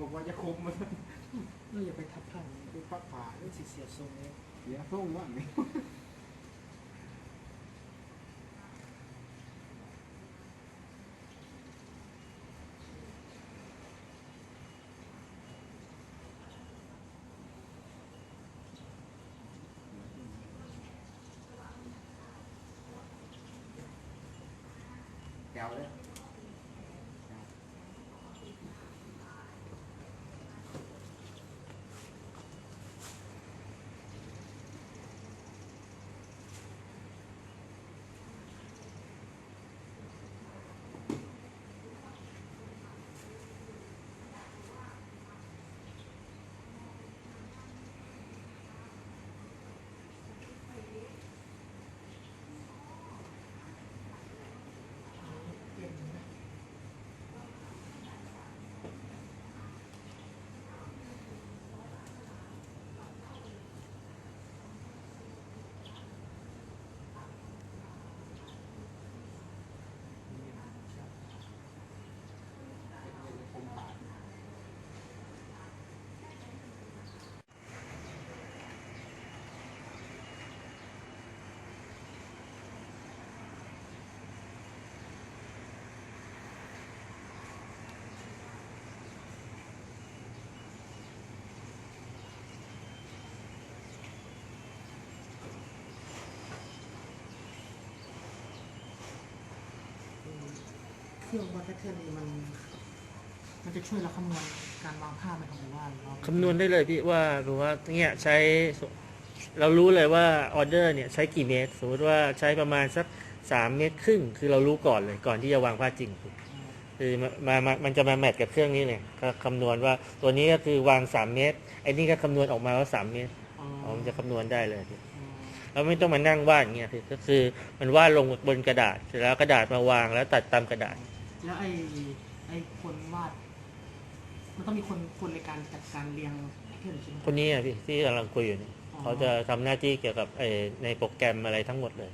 บอกว่าจะคุมมันเราอย่าไปทับทางไปปักป่าเรื่องสิเสียทรงเลยเสียส่งว่างนี่แก้วเลย เค รื่องวัดแพทเทิร์นนี้มัน มันจะช่วยเราคำนวณการวางผ้าไหมครับหรือว่าเราคำนวณได้เลยพี่ว่าหรือว่าเนี่ยใช้เรารู้เลยว่าออเดอร์เนี่ยใช้กี่เมตรสมมติว่าใช้ประมาณสักสามเมตรครึ่ง คือเรารู้ก่อนเลยก่อนที่จะวางผ้าจริงคือมามามันจะมาแมทกับเครื่องนี้เลยก็คำนวณว่าตัวนี้ก็คือวางสามเมตรไอ้นี่ก็คำนวณออกมาว่าสามเมตรอ๋อมันจะคำนวณได้เลยพี่เราไม่ต้องมานั่งวาดอย่างเงี้ยก็คือมันวาดลงบนกระดาษเสร็จแล้วกระดาษมาวางแล้วตัดตามกระดาษ แล้วไอ้ไอ้คนวาด มันต้องมีคนคนในการจัดการเรียงแพทเทิร์นใช่ไหม คนนี้อะพี่ที่กำลังคุยอยู่นี่อ๋อ เขาจะทำหน้าที่เกี่ยวกับไอ้ในโปรแกรมอะไรทั้งหมดเลย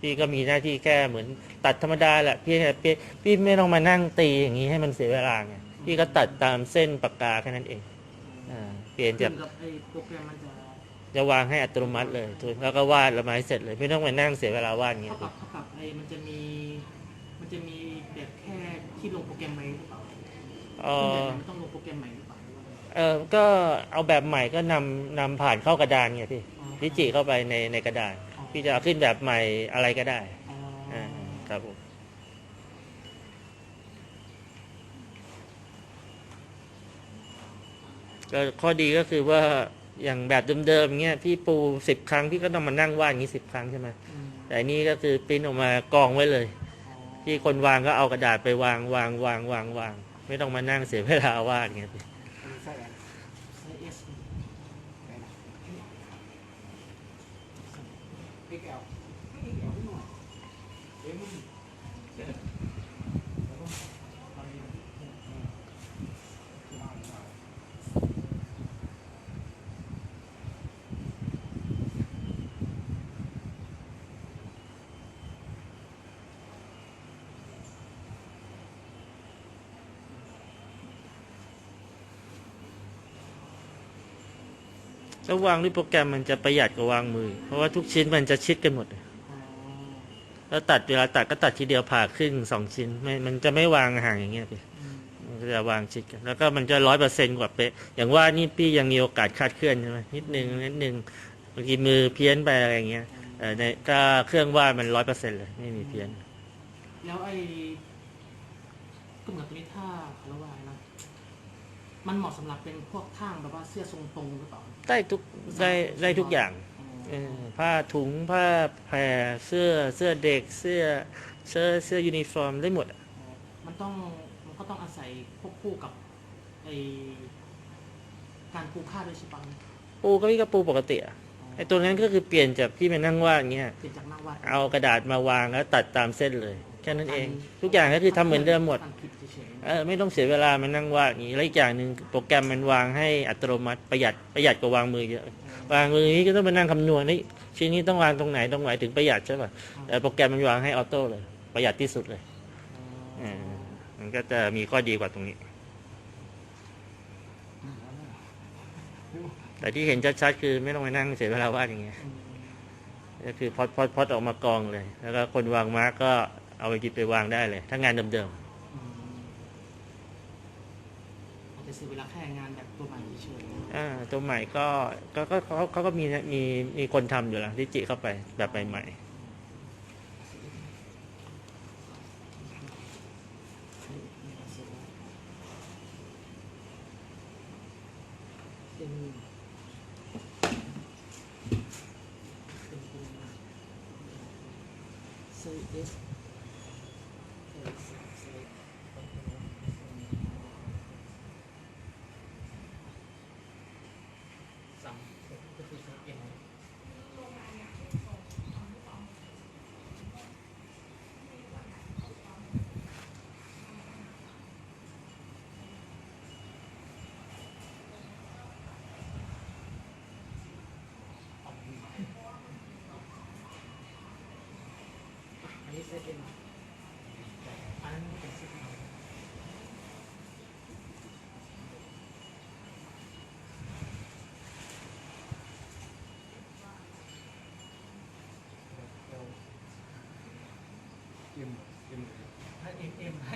พี่ก็มีหน้าที่แค่เหมือนตัดธรรมดาแหละพี่พี่พี่ไม่ต้องมานั่งตีอย่างนี้ให้มันเสียเวลาไงพี่ก็ตัดตามเส้นปากกาแค่นั้นเองอ่าเปลี่ยนจาก ขึ้กับไอ้โปรแกรมมันจะจะวางให้อัตโนมัติเลยแล้วก็วาดแล้วมาให้เสร็จเลย ไม่ต้องมานั่งเสียเวลาวาดอย่างเงี้เท่ายกับเท่ากับไอ้มันจะมี มันจะมีแบบแค่ที่ลงโปรแกรมใหม่หรือเปล่าเอส่วนใหญ่อมันต้องลงโปรแกรมใหม่หรือเปล่าหรือว่าเออก็เอาแบบใหม่ก็นำนำผ่านเข้ากระดานไงพี่อ๋อพิจิเข้าไปในในกระดาษพี่จะเอาขึ้นแบบใหม่อะไรก็ได้อ๋อออ่าครับผมก็ข้อดีก็คือว่าอย่างแบบเดิมๆเงี้ยพี่ปูสิบครั้งพี่ก็ต้องมานั่งวาดอย่างนี้สิบครั้งใช่ไหมอืมแต่อันนี้ก็คือปริ้นออกมากองไว้เลยอ๋อ ที่คนวางก็เอากระดาษไปวางวางวางวางวาง ไม่ต้องมานั่งเสียเวลาวาดเงี้ยพี่ อันนี้ใส่อะไร ไซส์ S ไหนนะพริกแอลพริกแอลนิดหน่อยเอ้ยมันเดี๋ยวแล้วก็ตอนนี้อืมมามา แล้ววางด้วยโปรแกรมมันจะประหยัดกว่าวางมือ เพราะว่าทุกชิ้นมันจะชิดกันหมด แล้วตัดเวลาตัดก็ตัดทีเดียวผ่าครึ่งสองชิ้นไม่มันจะไม่วางห่างอย่างเงี้ยพี่มันก็จะวางชิดกัน แล้วก็มันจะร้อยเปอร์เซ็นต์กว่าเป๊ะ อย่างว่านี่พี่ยังมีโอกาสคลาดเคลื่อนใช่ไหมนิดนึงนิดนึงบางทีมือเพี้ยนไปอะไรอย่างเงี้ยเออในถ้าเครื่องวาดมันร้อยเปอร์เซ็นต์เลยไม่มีเพี้ยน แล้วไอ้ก็เหมือนตัวนี้ถ้า มันเหมาะสำหรับเป็นพวกทางแบบว่าเสื้อทรงตรงหรือเปล่าได้ทุกได้ได้ทุกอย่างอ๋อเออผ้าถุงผ้าแพรเสื้อเสื้อเด็กเสื้อเสื้อเสื้อยูนิฟอร์มได้หมดอะมันต้องมันก็ต้องอาศัยควบคู่กับไอการปูผ้าด้วยใช่ปะปูก็พี่ก็ปูปกติอะไอตัวนั้นก็คือเปลี่ยนจากพี่ไปนั่งวาดอย่างเงี้ย เปลี่ยนจากนั่งวาดเอากระดาษมาวางแล้วตัดตามเส้นเลยแค่นั้นเอง ทุกอย่างก็คือทำเหมือนเดิมหมดเออไม่ต้องเสียเวลามานั่งวาดอย่างนี้แล้วอีกอย่างหนึ่งโปรแกรมมันวางให้อัตโนมัติประหยัดประหยัดกว่าวางมือเยอะวางมือนี้ก็ต้องมานั่งคำนวณนี่ชิ้นนี้ต้องวางตรงไหนตรงไหนถึงประหยัดใช่ป่ะแต่โปรแกรมมันวางให้ออโต้เลย ประหยัดที่สุดเลยมันก็จะมีข้อดีกว่าตรงนี้ แต่ที่เห็นชัดๆคือไม่ต้องไปนั่งเสียเวลาวาดอย่างเงี้ยก็คือพอดพอดพอดออกมากองเลย แล้วก็คนวางมาร์กก็ เอาไปกิบไปวางได้เลย ถ้างานเดิมอืมอาจจะซื้อเวลาแค่งานแบบตัวใหม่เฉยๆๆอ่าตัวใหม่ก็ก็ก็เขาเขาก็มีมีมีคนทำอยู่แล้วที่จิเข้าไปแบบใหม่เสามก็คือเซอร์เอ็นอันนี้เซตเอ็นนั้นเป็นเซตเอ็น เอ็มเอ็มถ้าเอ็มเอ็มถ้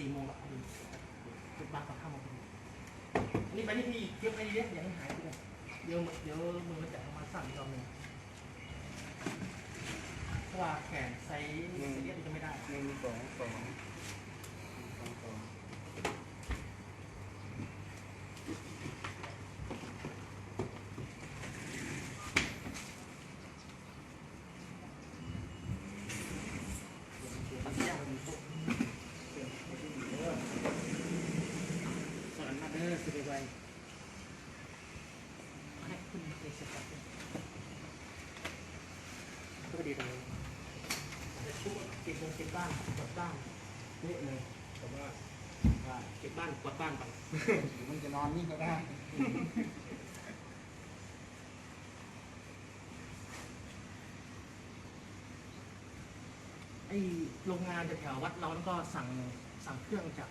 สี่โมงละจุดบ้านก่อนห้าโมงอันนี้ไปที่พี่เก็บไปดีๆอย่าให้หายไปเลยเดี๋ยวเดี๋ยวมือมันจะเอามาสั่งอีกรอบหนึงเพราะว่าแขนไซส์ไซส์เอสจะไม่ได้ หนึ่งสองสองสองสอง ตัดสินใจมันปุ๊บส่วนอันมาเดอร์สิบไว้ให้คุณเอเสร็จครับก็ดีตรงนี้จะชุบ เก็บเงินเก็บบ้านกดบ้านเป๊ะเลยแต่ว่าว่าเก็บบ้านกดบ้านไปมันจะนอนนี่ก็ได้ไอโรงงานแถวๆวัดเราแล้วก็สั่งสั่งเครื่องจาก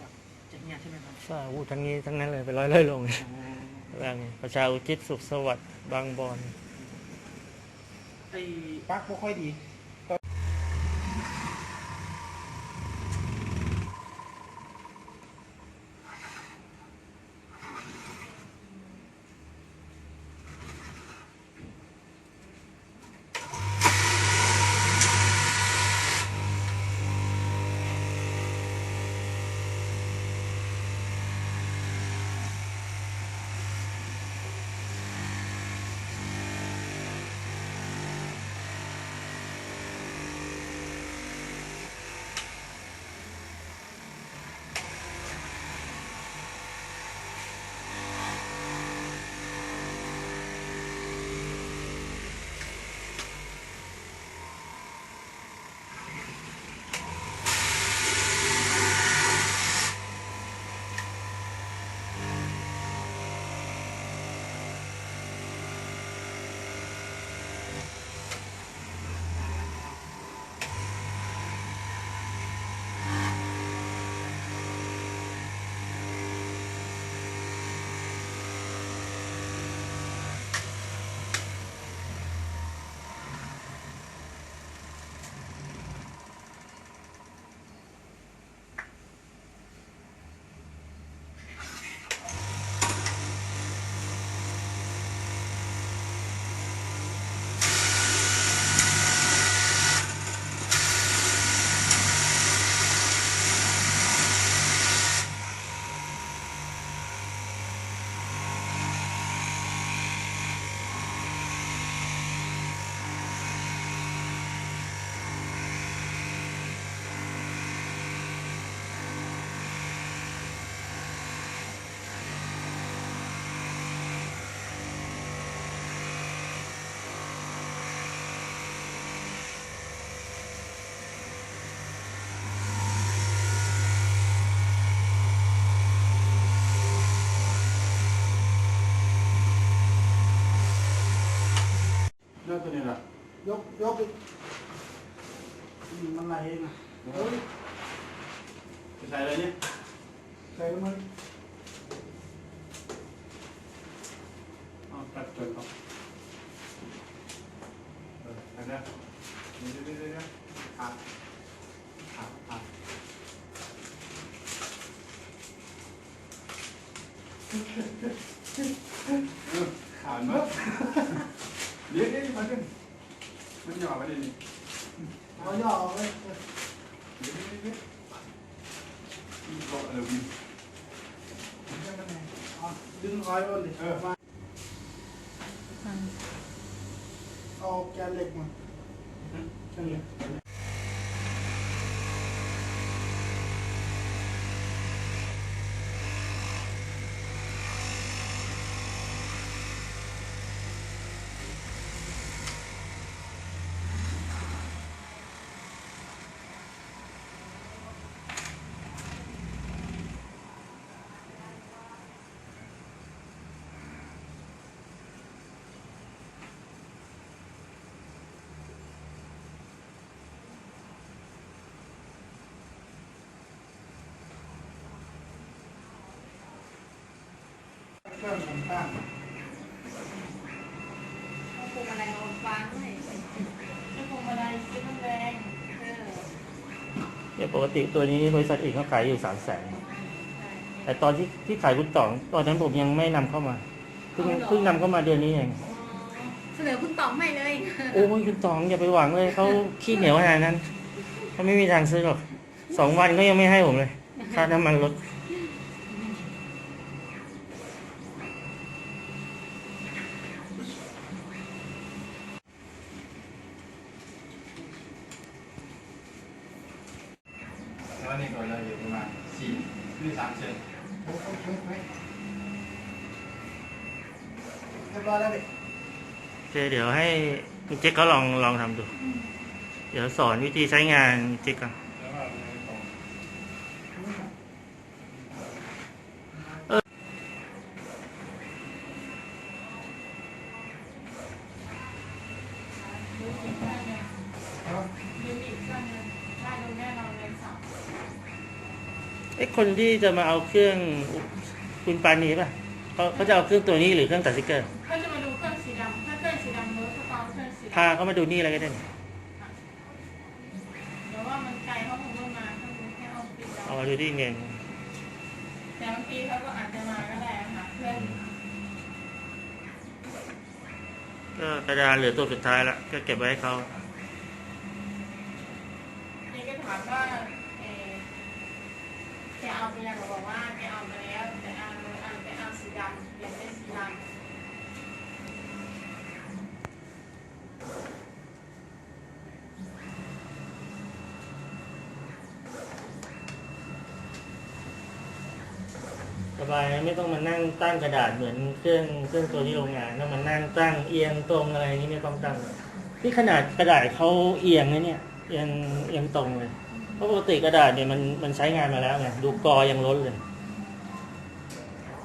จากจากเนี่ยใช่ไหมครับๆใช่อู้ทั้งนี้ทั้งนั้นเลยไปร้อยร้อยลงเลยอ๋อว่าไงประชาอุทิศสุขสวัสดิ์บางบอนไอปลั๊กไม่ค่อยดี ยกยกอีกอืมมันไหลเองอะเฮ้ยจะใส่อะไรเนี่ยใส่ลงมาอ๋อตัดจนเขาเอออันนี้เดี๋ยวเดี๋ยวเดี๋ยวเดี๋ยวขาดขาดขาดเออขาดมั้งเดี๋ยวเดี๋ยวมาขึ้น มันหย่อไปเลยนี่เอาย่อออกเลยเดี๋ยวเดี๋ยวเดี๋ยวอีกเออวินเอาดึงคอยบนดิเออมาเอาแกนเหล็กมาแกนเหล็ก เครื่องผมตั้งเอาพวงมาลัยมาฟังให้เอาพวงมาลัยสีน้ำแดงเออเนี่ยปกติตัวนี้บริษัทอื่นเขาขายอยู่สามแสนใช่แต่ตอนที่ที่ขายคุณต่องตอนนั้นผมยังไม่นำเข้ามาเพิ่งเพิ่งนำเข้ามาเดือนนี้เองอ๋อเสนอคุณต๋องให้เลยโอ้ยคุณตองอย่าไปหวังเลยเขาขี้เหนียวขนาดนั้นเขาไม่มีทางซื้อหรอกสองวันก็ยังไม่ให้ผมเลยค่าน้ำมันลด แล้วนี่ก็เราอยู่ประมาณสี่หรือสามเซน โอ้โหเฮ้ยเฮ้ยเรียบร้อยแล้วดิ โอ เดี๋ยวให้คุณเจ๊กเขาลองลองทำดู เดี๋ยวสอนวิธีใช้งานเจ๊กก่อนเอาดูอีกข้างหนึงได้ดูแน่นอนเลยสองไอ้คนที่จะมาเอาเครื่องคุณปานีป่ะเขาเขาจะเอาเครื่องตัวนี้หรือเครื่องตัดสติกเกอร์ พาดำเขามาดูนี่อะไรก็ได้นี่เดี๋ยวว่ามันไกลเขาคงไม่มาเขาคงแค่เอาปิดเอาเรามาดูที่เงินแต่บางทีเขาก็อาจจะมาก็ได้ค่ะเพื่อนก็กระดานเหลือตัวสุดท้ายละก็เก็บไว้ให้เขานี่ก็ถามว่าเออแกเอาไปยังบอกว่าแกเอาไปแล้วแต่เอาเอาไปเอาสีดำเปลี่ยนเป็นสีดำายนะไม่ต้องมานั่งตั้งกระดาษเหมือนเครื่องเครื่องตัวที่โรงงานต้องมานั่งตั้งเอียงตรงอะไรอย่างนี้ไม่ต้องตั้งนี่ขนาดกระดาษเขาเอียงนะเนี่ยเอียงเอียงตรงเลยเพราะปกติกระดาษเนี่ยมันมันใช้งานมาแล้วไงดูกอยังล้นเลย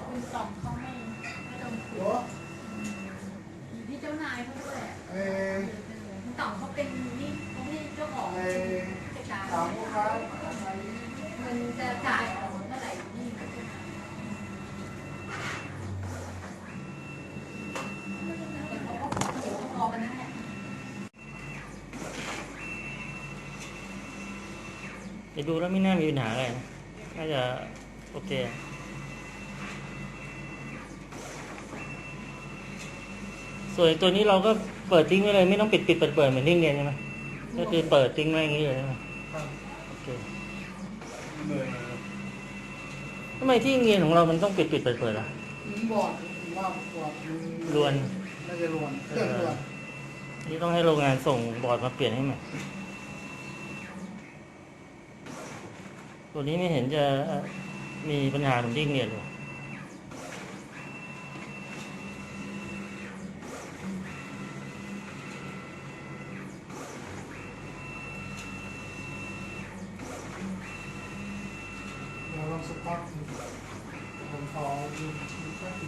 คุณสองเขาไม่ไม่ต้องโหอยู่ที่เจ้านายเขาด้วยอะเอ้ยคุณสองเขาเป็นนี่เขาไม่ใช่เจ้าของเอ้ยกิจการถามลูกค้าอะไรมันจะจ่ายเราเท่าไหร่นี่นะเดี๋ยวเขาก็เดี๋ยวเขาพอกันนั่นแหละ ไปดูแล้วไม่น่ามีปัญหาอะไรนะน่าจะโอเคส่วนตัวนี้เราก็เปิดทิ้งไว้เลยไม่ต้องปิดปิดเปิดเปิดเหมือนที่เรียนใช่ไหมก็คือเปิดทิ้งไว้อย่างนี้เลยใช่ไหมครับโอเคเมื่อทำไมที่เรียนของเรามันต้องปิดปิดเปิดเปิดล่ะบอร์ดผมว่าบอร์ดมันรวนน่าจะรวนเครื่องรวนนี่ต้องให้โรงงานส่งบอร์ดมาเปลี่ยนให้ใหม่ ตัวนี้ไม่เห็นจะมีปัญหาเหมือนดิ้งเรียเลย เดี๋ยวลองสต็อกดูผมขอดูดูแป๊บนึ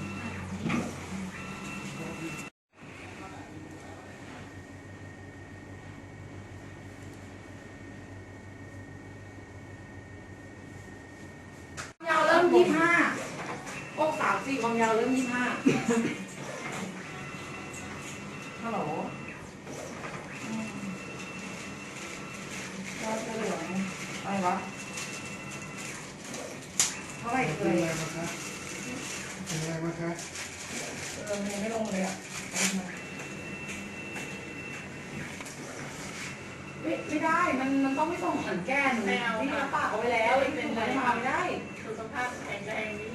ง ยี่ห้าอกสามสี่ความยาวเริ่มยี่ห้าฮัลโหลอืมเราจะเหลืองอะไรวะเท่าไหร่ เป็ เอ่ น ย อะไรมาคะเป็นอะไรมาคะ เออยังไม่ลงเลยอะไม่ไม่ได้ มันมันต้องไม่ส่งสันแก้นที่เราปากเอาไว้แล้วเป็นอะไรมาไม่ได้ สุขภาพแข็งแรงดี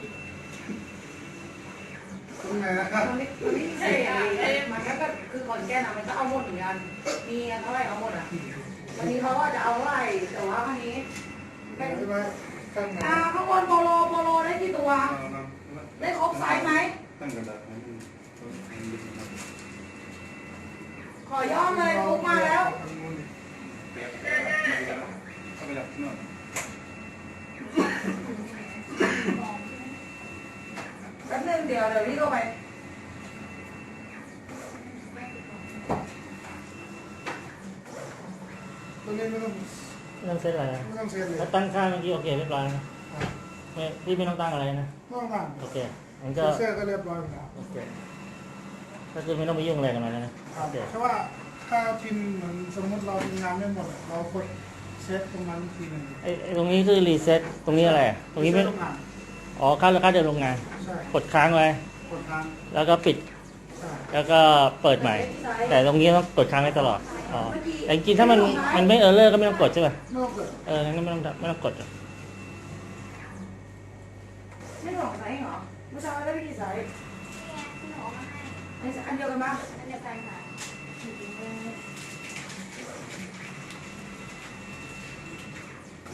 ตรงไหนนะครับ มันไม่มันไม่ใช่อะไรมันก็คือขอนแก่นอะมันก็เอาหมดเหมือนกัน มี เท่าไหร่เอาหมดอะวันนี้เขาว่าจะเอาเท่าไหร่แต่ว่าวันนี้ไหนไว้ข้างไหนอ่าข้างบนโปโลโปโลได้กี่ตัว ได้ครบไซส์ไหมตั้งกระดาษให้มันขอย่อมเลยปุ๊บมาแล้วเปียกเข้าไปดับข้างนอกแป๊บนึงเดี๋ยวเดี๋ยวพี่โทรไป ตรงนี้ไม่ต้องไม่ต้องเซตอะไรนะไม่ต้องเซ็นเลยแล้วตั้งค่าเมื่อกี้โอเคเรียบร้อยนะไม่พี่ไม่ต้องตั้งอะไรนะไม่ต้องอ่านโอเคงั้นก็เสื้อก็เรียบร้อยแล้วโอเคก็คือไม่ต้องไปยุ่งอะไรกับมันแล้วนะครับโอเคแค่ว่าถ้าพิมพ์เหมือนสมมติเราทำงานไม่หมดอะเรากดเซตตรงนั้นทีหนึ่งไอ้ไอ้ตรงนี้คือรีเซ็ตตรงนี้อะไรอะตรงนี้ไม่เซตงานอ๋อค่าค่าเดินโรงงานใช่กดค้างไว้กดทางแล้วก็ปิดใช่แล้วก็เปิดใหม่ แต่ตรงนี้ต้องกดค้างไว้ตลอด อ๋อแต่จริงๆถ้ามันมันไม่เออร์เลอร์ก็ไม่ต้องกดใช่ป่ะไม่ต้องกดเอองั้นก็ไม่ต้องไม่ต้องกดไม่หลอกไซส์เหรอเมื่อเช้าได้ไปกี่ไซส์ที่หมอมาให้ไอ้อันเดียวกันปะอันเดียวกันค่ะ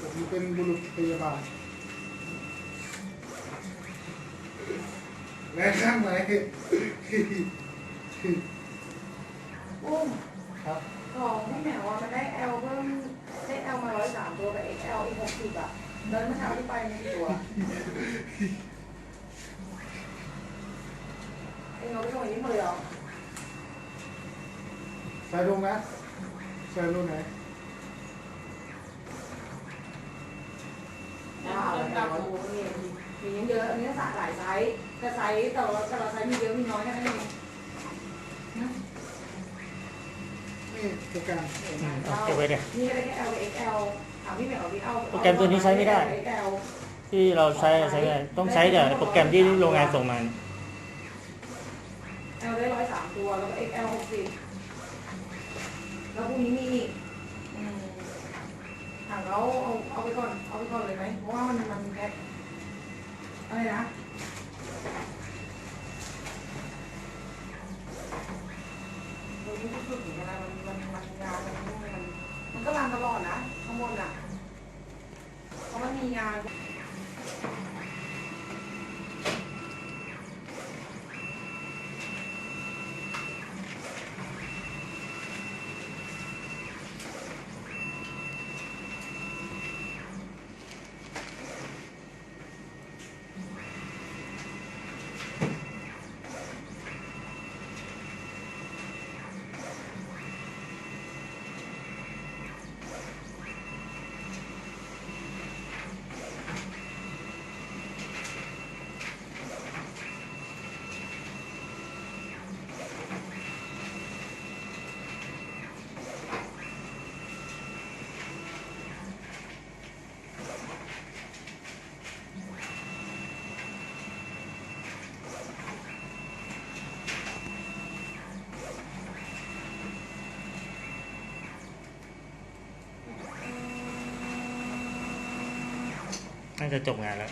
ผมเป็นบุรุษพยาบาลและข้างไหนอุ้มครับ ของพี่แหมวอะมันได้ L เพิ่มได้ L มาร้อยสามตัวกับ XL อีกหกสิบอะเดินเมื่อเช้าที่ไปไม่กี่ตัวเองเอาไปส่งอย่างนี้หมดเลยเหรอใส่ลงนะใส่ลงไหนว้าวแล้วโอ้โหมีมีเยอะอันนี้สาหลายไซส์แต่ไซส์แต่ละแต่ละไซส์มีเยอะมีน้อยแค่นั้นเองนะ นี่ โปรแกรมเอาเก็บไว้เดี๋ยวนี่ก็ได้แค่ L กับ XL ถามพี่แหม่มพี่เอาโปรแกรมตัวนี้ใช้ไม่ได้ XL ที่เราใช้ใช้ไม่ได้ต้องใช้แต่โปรแกรมที่โรงงานส่งมา L ได้ร้อยสามตัว แล้วก็ XL หกสิบแล้วพรุ่งนี้มีอีกอืมถามเขาเอาเอาไปก่อน เอาไปก่อนเลยไหม เพราะว่ามันมันแค่อะไรนะเราไม่ได้พูดถึงอะไรมันมันมัน งามันมันมันก็รันตลอดนะข้างบนอะเพราะมันมีงาน จะจบงานแล้ว